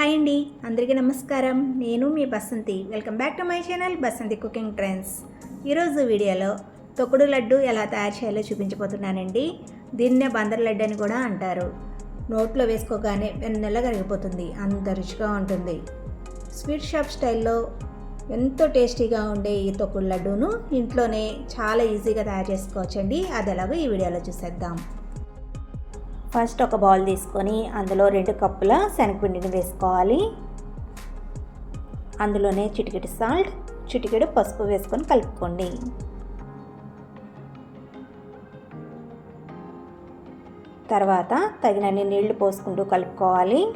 Hi అండి అందరికీ నమస్కారం. నేను మీ Basanti. Welcome back to my channel Basanti cooking trends. ఈరోజు వీడియోలో తొక్కుడు లడ్డు ఎలా తయారు చేయాలో చూపించబోతున్నానండి. దీన్నే బందర్ లడ్డు అని కూడా అంటారు. నోట్లో వేసుకోగానే వెన్నెల కరిగిపోతుంది. అంత రుచిగా ఉంటుంది. స్వీట్ షాప్ స్టైల్లో ఎంతో టేస్టీగా ఉండే ఈ తొక్కుడు లడ్డూను ఇంట్లోనే చాలా ఈజీగా తయారు చేసుకోవచ్చండి. అది ఎలాగో ఈ వీడియోలో చూసేద్దాం. ఫస్ట్ ఒక బౌల్ తీసుకొని అందులో రెండు కప్పుల శనగపిండిని వేసుకోవాలి. అందులోనే చిటికెడు సాల్ట్ చిటికెడు పసుపు వేసుకొని కలుపుకోండి. తర్వాత తగినన్ని నీళ్ళు పోసుకుంటూ కలుపుకోవాలి.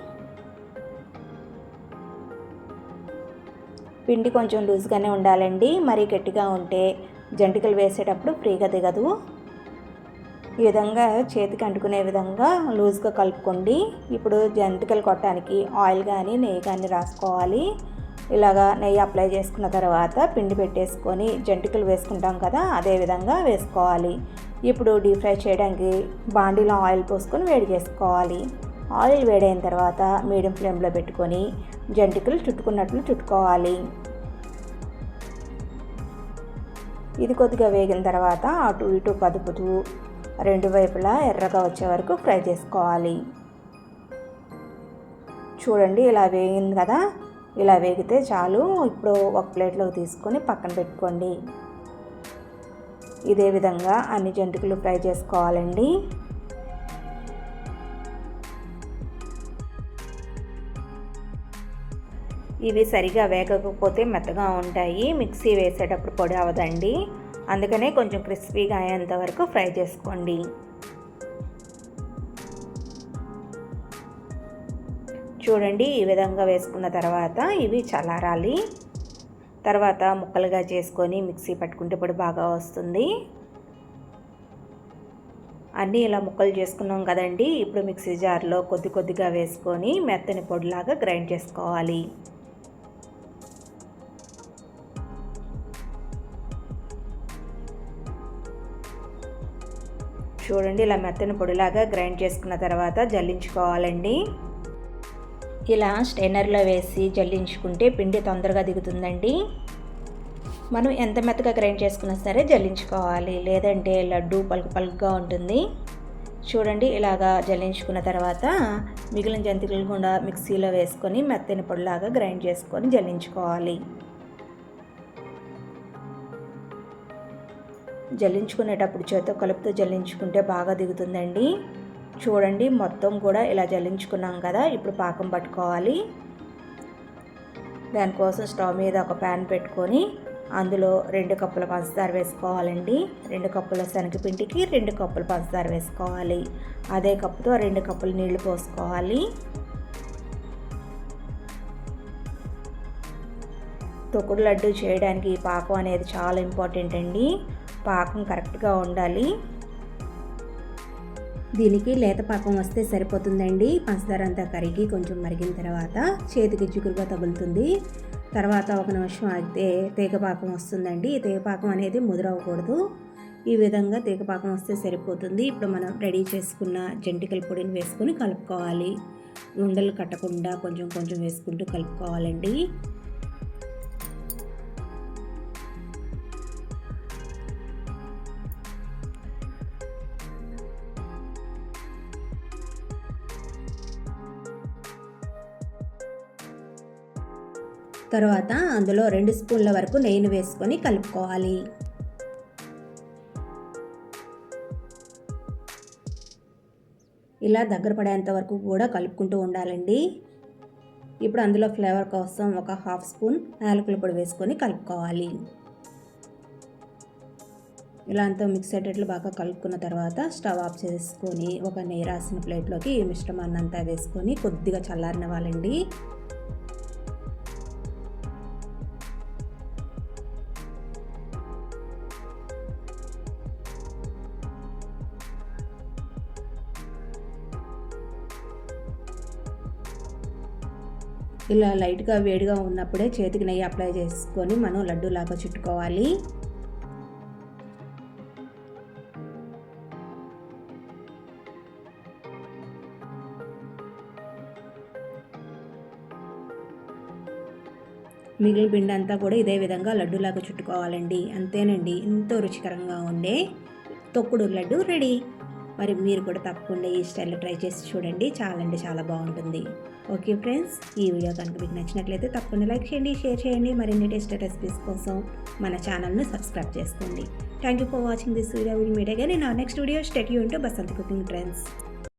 పిండి కొంచెం లూజ్గానే ఉండాలండి. మరీ గట్టిగా ఉంటే జంటికలు వేసేటప్పుడు ఫ్రీగా దిగదు. ఈ విధంగా చేతికి అంటుకునే విధంగా లూజ్గా కలుపుకోండి. ఇప్పుడు జంతికలు కొట్టడానికి ఆయిల్ కానీ నెయ్యి కానీ రాసుకోవాలి. ఇలాగా నెయ్యి అప్లై చేసుకున్న తర్వాత పిండి పెట్టేసుకొని జంతికలు వేసుకుంటాం కదా అదే విధంగా వేసుకోవాలి. ఇప్పుడు డీప్ ఫ్రై చేయడానికి బాండీలో ఆయిల్ పోసుకొని వేడి చేసుకోవాలి. ఆయిల్ వేడైన తర్వాత మీడియం ఫ్లేమ్లో పెట్టుకొని జంతికలు చుట్టుకున్నట్లు చుట్టుకోవాలి. ఇది కొద్దిగా వేగిన తర్వాత అటు ఇటు కదుపుతూ రెండు వైపులా ఎర్రగా వచ్చే వరకు ఫ్రై చేసుకోవాలి. చూడండి ఇలా వేగింది కదా? ఇలా వేగితే చాలు. ఇప్పుడు ఒక ప్లేట్లోకి తీసుకొని పక్కన పెట్టుకోండి. ఇదే విధంగా అన్ని జంతికలు ఫ్రై చేసుకోవాలండి. ఇవి సరిగా వేగకపోతే మెత్తగా ఉంటాయి. మిక్సీ వేసేటప్పుడు పొడి అవదండి అందుకనే కొంచెం క్రిస్పీగా అయ్యేంత వరకు ఫ్రై చేసుకోండి. చూడండి ఈ విధంగా వేసుకున్న తర్వాత ఇవి చల్లారాలి. తర్వాత ముక్కలుగా చేసుకొని మిక్సీ పట్టుకుంటే పొడి బాగా వస్తుంది. అన్నీ ఇలా ముక్కలు చేసుకున్నాం కదండి ఇప్పుడు మిక్సీ జార్లో కొద్ది కొద్దిగా వేసుకొని మెత్తని పొడిలాగా గ్రైండ్ చేసుకోవాలి. చూడండి ఇలా మెత్తని పొడిలాగా గ్రైండ్ చేసుకున్న తర్వాత జల్లించుకోవాలండి. ఇలా స్టైనర్లో వేసి జల్లించుకుంటే పిండి తొందరగా దిగుతుందండి. మనం ఎంత మెత్తగా గ్రైండ్ చేసుకున్నా సరే జల్లించుకోవాలి లేదంటే లడ్డు పలుకు పలుకుగా ఉంటుంది. చూడండి ఇలాగా జల్లించుకున్న తర్వాత మిగిలిన జంతికలు కూడా మిక్సీలో వేసుకొని మెత్తని పొడిలాగా గ్రైండ్ చేసుకొని జల్లించుకోవాలి. జల్లించుకునేటప్పుడు చేతితో కలుపుతో జల్లించుకుంటే బాగా దిగుతుందండి. చూడండి మొత్తం కూడా ఇలా జల్లించుకున్నాం కదా ఇప్పుడు పాకం పట్టుకోవాలి. దానికోసం స్టవ్ మీద ఒక ప్యాన్ పెట్టుకొని అందులో రెండు కప్పుల పంచదార వేసుకోవాలండి. రెండు కప్పుల శనగపిండికి రెండు కప్పుల పంచదార వేసుకోవాలి. అదే కప్పుతో రెండు కప్పులు నీళ్ళు పోసుకోవాలి. తొక్కుడు లడ్డు చేయడానికి ఈ పాకం అనేది చాలా ఇంపార్టెంట్ అండి. పాకం కరెక్ట్గా ఉండాలి. దీనికి లేత పాకం వస్తే సరిపోతుందండి. పంచదార అంతా కరిగి కొంచెం మరిగిన తర్వాత చేతికి చిగురుగా తగులుతుంది. తర్వాత ఒక నిమిషం అయితే తీగపాకం వస్తుందండి. ఈ తీగపాకం అనేది ముదురవ్వకూడదు. ఈ విధంగా తీగపాకం వస్తే సరిపోతుంది. ఇప్పుడు మనం రెడీ చేసుకున్న జంటికల పొడిని వేసుకొని కలుపుకోవాలి. ఉండలు కట్టకుండా కొంచెం కొంచెం వేసుకుంటూ కలుపుకోవాలండి. తర్వాత అందులో రెండు స్పూన్ల వరకు నెయ్యిని వేసుకొని కలుపుకోవాలి. ఇలా దగ్గర పడేంత వరకు కూడా కలుపుకుంటూ ఉండాలండి. ఇప్పుడు అందులో ఫ్లేవర్ కోసం ఒక హాఫ్ స్పూన్ యాలకుల పొడి వేసుకొని కలుపుకోవాలి. ఇలా అంతా మిక్స్ అయ్యేటట్లు బాగా కలుపుకున్న తర్వాత స్టవ్ ఆఫ్ చేసుకొని ఒక నెయ్యి రాసిన ప్లేట్లోకి ఈ మిశ్రమాన్ని అంతా వేసుకొని కొద్దిగా చల్లారినవ్వాలండి. ఇలా లైట్గా వేడిగా ఉన్నప్పుడే చేతికి నెయ్యి అప్లై చేసుకొని మనం లడ్డూలాగా చుట్టుకోవాలి. మిగిలిన పిండి అంతా కూడా ఇదే విధంగా లడ్డూలాగా చుట్టుకోవాలండి. అంతేనండి. ఎంతో రుచికరంగా ఉండే తొక్కుడు లడ్డు రెడీ. మరి మీరు కూడా తప్పకుండా ఈ స్టైల్లో ట్రై చేసి చూడండి. చాలా అంటే చాలా బాగుంటుంది. ఓకే ఫ్రెండ్స్ ఈ వీడియో కనుక మీకు నచ్చినట్లయితే తప్పకుండా లైక్ చేయండి షేర్ చేయండి. మరిన్ని టేస్ట్ రెసిపీస్ కోసం మన ఛానల్ను సబ్స్క్రైబ్ చేసుకోండి. Thank you for watching this video. Will meet again next video. Stay you into Basant cooking trends.